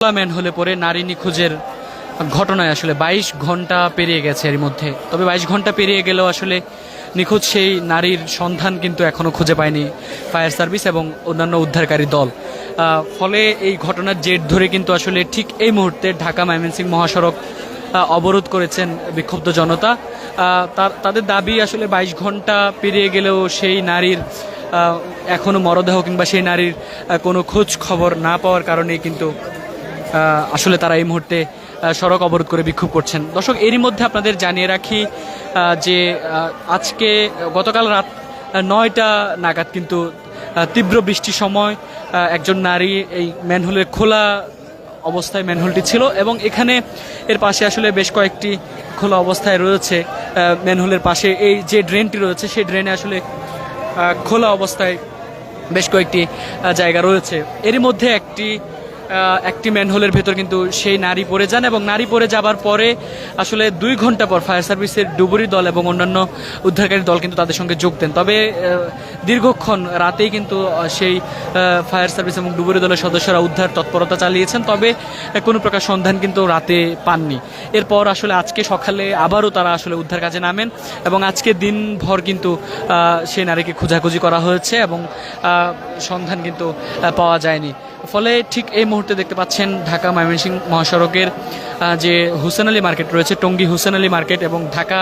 Man হলে পরে নারী নিখোঁজের ঘটনায় আসলে বাইশ ঘণ্টা পেরিয়ে গেছে এর মধ্যে। তবে বাইশ ঘণ্টা পেরিয়ে গেলেও আসলে নিখোঁজ সেই নারীর সন্ধান কিন্তু এখনও খুঁজে পায়নি ফায়ার সার্ভিস এবং অন্যান্য উদ্ধারকারী দল। ফলে এই ঘটনার জের ধরে কিন্তু আসলে ঠিক এই মুহূর্তে ঢাকা ময়মনসিং মহাসড়ক অবরোধ করেছেন বিক্ষুব্ধ জনতা। তাদের দাবি আসলে বাইশ ঘণ্টা পেরিয়ে গেলেও সেই নারীর এখনও মরদেহ কিংবা সেই নারীর কোনো খোঁজ খবর না পাওয়ার কারণেই কিন্তু আসলে তারা এই মুহূর্তে সড়ক অবরোধ করে বিক্ষোভ করছেন। দর্শক, এরই মধ্যে আপনাদের জানিয়ে রাখি যে আজকে, গতকাল রাত নয়টা নাগাদ কিন্তু তীব্র বৃষ্টির সময় একজন নারী এই ম্যানহোলের খোলা অবস্থায় ম্যানহোলটি ছিল এবং এখানে এর পাশে আসলে বেশ কয়েকটি খোলা অবস্থায় রয়েছে ম্যানহোলের পাশে। এই যে ড্রেনটি রয়েছে, সেই ড্রেনে আসলে খোলা অবস্থায় বেশ কয়েকটি জায়গা রয়েছে। এরই মধ্যে একটি একটি ম্যানহোলের ভেতর কিন্তু সেই নারী পড়ে যান এবং নারী পড়ে যাবার পরে আসলে দুই ঘণ্টা পর ফায়ার সার্ভিসের ডুবুরি দল এবং অন্যান্য উদ্ধারকারী দল কিন্তু তাদের সঙ্গে যোগ দেন। তবে দীর্ঘক্ষণ রাতেই কিন্তু সেই ফায়ার সার্ভিস এবং ডুবুরি দলের সদস্যরা উদ্ধার তৎপরতা চালিয়েছেন। তবে কোনো প্রকার সন্ধান কিন্তু রাতে পাননি। এরপর আসলে আজকে সকালে আবারও তারা আসলে উদ্ধার কাজে নামেন এবং আজকে দিনভর কিন্তু সেই নারীকে খোঁজাখুঁজি করা হয়েছে এবং সন্ধান কিন্তু পাওয়া যায়নি। ফলে ঠিক এই মুহূর্তে দেখতে পাচ্ছেন ঢাকা ময়মনসিংহ মহাসড়কের যে হুসেন আলী মার্কেট রয়েছে, টঙ্গী হুসেন আলী মার্কেট এবং ঢাকা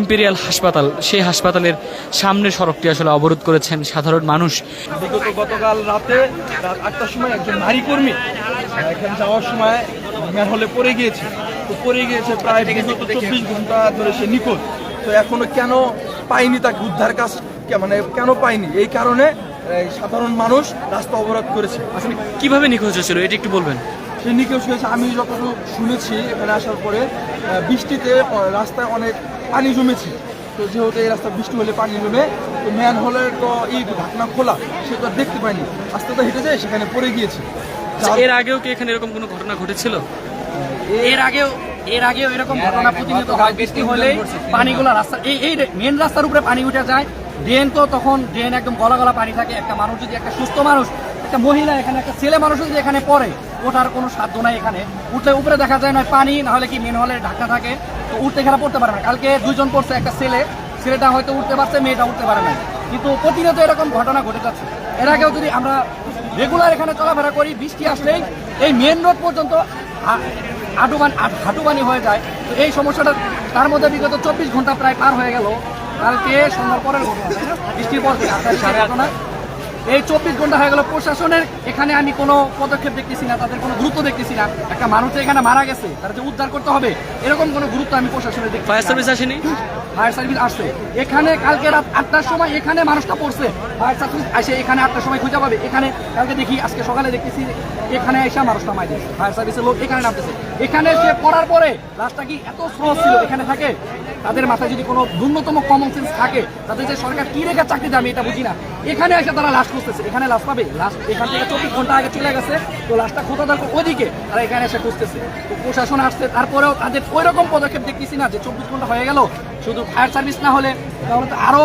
ইম্পেরিয়াল হাসপাতাল, সেই হাসপাতালের সামনের সড়কটি আসলে অবরোধ করেছেন সাধারণ মানুষ। বিগত গতকাল রাতে আটটার সময় একজন নারী কর্মী এখানে যাওয়ার সময় হলে পড়ে গিয়েছে। তো পড়ে গিয়েছে প্রায় বিগত চব্বিশ ঘণ্টা ধরে সে নিখোঁজ। তো এখনও কেন পাইনি তাকে উদ্ধার কাজ? মানে কেন পাইনি এই কারণে সাধারণ মানুষ রাস্তা অবরোধ করেছে। আসলে কীভাবে নিখোঁজ হয়েছিল? এটা একটু বলবেন। সে নিখোঁজ হয়েছে আমি যতটুকু শুনেছি এখানে আসার পরে বৃষ্টিতে রাস্তায় অনেক পানি জমেছে। তো যেহেতু এই রাস্তা বৃষ্টি হলে পানি জমে তো ম্যান হলের তো এই ঢাকনা খোলা সে তো আর দেখতে পায়নি। আস্তে তো হেঁটে যায় সেখানে পড়ে গিয়েছে। যার- এর আগেও কি এখানে এরকম কোনো ঘটনা ঘটেছিল? এর আগেও এর আগেও এরকম ঘটনা প্রতিনিয়ত হয়। বৃষ্টি হলে পানিগুলো রাস্তা এই এই মেন রাস্তার উপরে পানি উঠে যায় ড্রেন তো তখন ড্রেন একদম গলা গলা পানি থাকে। একটা মানুষ যদি একটা সুস্থ মানুষ, একটা মহিলা এখানে, একটা ছেলে মানুষ যদি এখানে পড়ে, ওঠার কোনো সাধ্য নাই এখানে। উঠলে উপরে দেখা যায় না, পানি, না হলে কি মেন হলে ঢাকা থাকে। তো উঠতে খেলা পড়তে পারে না। কালকে দুইজন পড়ছে, একটা ছেলে। ছেলেটা হয়তো উঠতে পারছে, মেয়েটা উঠতে পারে না কিন্তু প্রতিনিয়ত এরকম ঘটনা ঘটে যাচ্ছে। এর আগেও যদি আমরা রেগুলার এখানে চলাফেরা করি, বৃষ্টি আসলেই এই মেন রোড পর্যন্ত হাঁটুবান হাঁটুবানি হয়ে যায়। তো এই সমস্যাটা তার মধ্যে বিগত চব্বিশ ঘণ্টা প্রায় পার হয়ে গেল। কালকে সন্ধ্যার পরের বৃষ্টির পর এই চব্বিশ ঘণ্টা হয়ে গেল প্রশাসনের। এখানে আমি কোনো পদক্ষেপ দেখতেছি না, তাদের কোনো গুরুত্ব দেখতেছি না। একটা মানুষ এখানে মারা গেছে, তারা যে উদ্ধার করতে হবে, এরকম কোনো গুরুত্ব আমি প্রশাসনের দেখতে ফায়ার সার্ভিস আসেনি? ফায়ার সার্ভিস আসছে। এখানে কালকে রাত আটটার সময় এখানে মানুষটা পড়ছে। ফায়ার সার্ভিস আসে এখানে আটটার সময় খুঁজে পাবে। এখানে কালকে দেখি, আজকে সকালে দেখতেছি এখানে এসে মানুষটা মাই দিচ্ছে ফায়ার সার্ভিসের লোক এখানে নামতেছে। এখানে সে পড়ার পরে রাস্তা কি এত স্লো ছিল? এখানে থাকে, তাদের মাথায় যদি কোনো ন্যূনতম কমন সেন্স থাকে, তাদের যে সরকার কি রেখে চাকরি দেবে আমি এটা বুঝি না। এখানে এসে তারা লাশ খুঁজতেছে। এখানে লাশ পাবে? লাশ এখান থেকে চব্বিশ ঘণ্টা আগে চলে গেছে। তো লাশটা খোঁজা দরকার ওইদিকে তারা এখানে এসে খুঁজতেছে। তো প্রশাসন আসছে। তারপরেও তাদের ওই রকম পদক্ষেপ দেখতেছি না যে চব্বিশ ঘণ্টা হয়ে গেল। শুধু ফায়ার সার্ভিস না হলে তাহলে তো আরও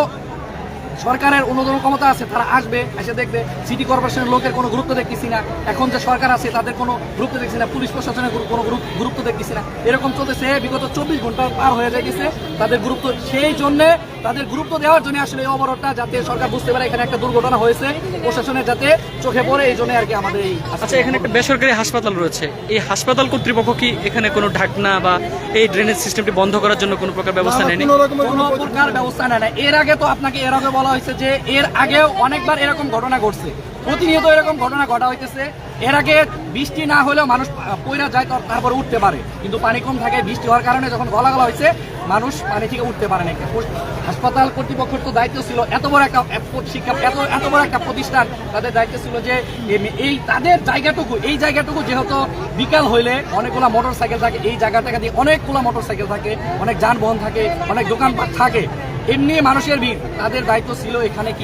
সরকারের অনুদান ক্ষমতা আছে তারা আসবে এসে দেখবে। সিটি কর্পোরেশনের লোকের কোনো গুরুত্ব দেখতেছি না। এখন যে সরকার আছে তাদের কোনো গুরুত্ব দেখছি না। পুলিশ প্রশাসনের কোনো গুরুত্ব দেখতেছি না। এরকম চলতেছে বিগত চব্বিশ ঘণ্টা পার হয়ে যাইতেছে। তাদের গুরুত্ব সেই জন্যে তাদের গুরুত্ব দেওয়ার জন্য আসলে এই অবরোধটা যাতে সরকার বুঝতে পারে এখানে একটা দুর্ঘটনা হয়েছে প্রশাসনের যাতে চোখে পড়ে এই জন্য আর কি আমাদের এই আচ্ছা এখানে একটা বেসরকারি হাসপাতাল রয়েছে। এই হাসপাতাল কর্তৃপক্ষ কি এখানে কোনো ঢাকনা বা এই ড্রেনেজ সিস্টেমটি বন্ধ করার জন্য কোনো প্রকার ব্যবস্থা নেয়নি? কোনো প্রকার ব্যবস্থা নেয় না। এর আগে তো আপনাকে এর আগে বলা হয়েছে যে এর আগেও অনেকবার এরকম ঘটনা ঘটছে। প্রতিনিয়ত এরকম ঘটনা ঘটা হইতেছে। এর আগে বৃষ্টি না হলেও মানুষ পয়রা যায় তারপরে উঠতে পারে। কিন্তু পানি কম থাকে, বৃষ্টি হওয়ার কারণে যখন গলা গলা হয়েছে মানুষ পানি থেকে উঠতে পারে না। হাসপাতাল কর্তৃপক্ষের তো দায়িত্ব ছিল এত বড় একটা শিক্ষা, এত এত বড় একটা প্রতিষ্ঠান, তাদের দায়িত্ব ছিল যে এই তাদের জায়গাটুকু, এই জায়গাটুকু যেহেতু বিকাল হইলে অনেকগুলা মোটর সাইকেল থাকে, এই জায়গাটাকে দিয়ে অনেকগুলা মোটর সাইকেল থাকে, অনেক যানবাহন থাকে, অনেক দোকানপাট থাকে। এমনি মানুষের ভিড় তাদের দায়িত্ব ছিল এখানে কি?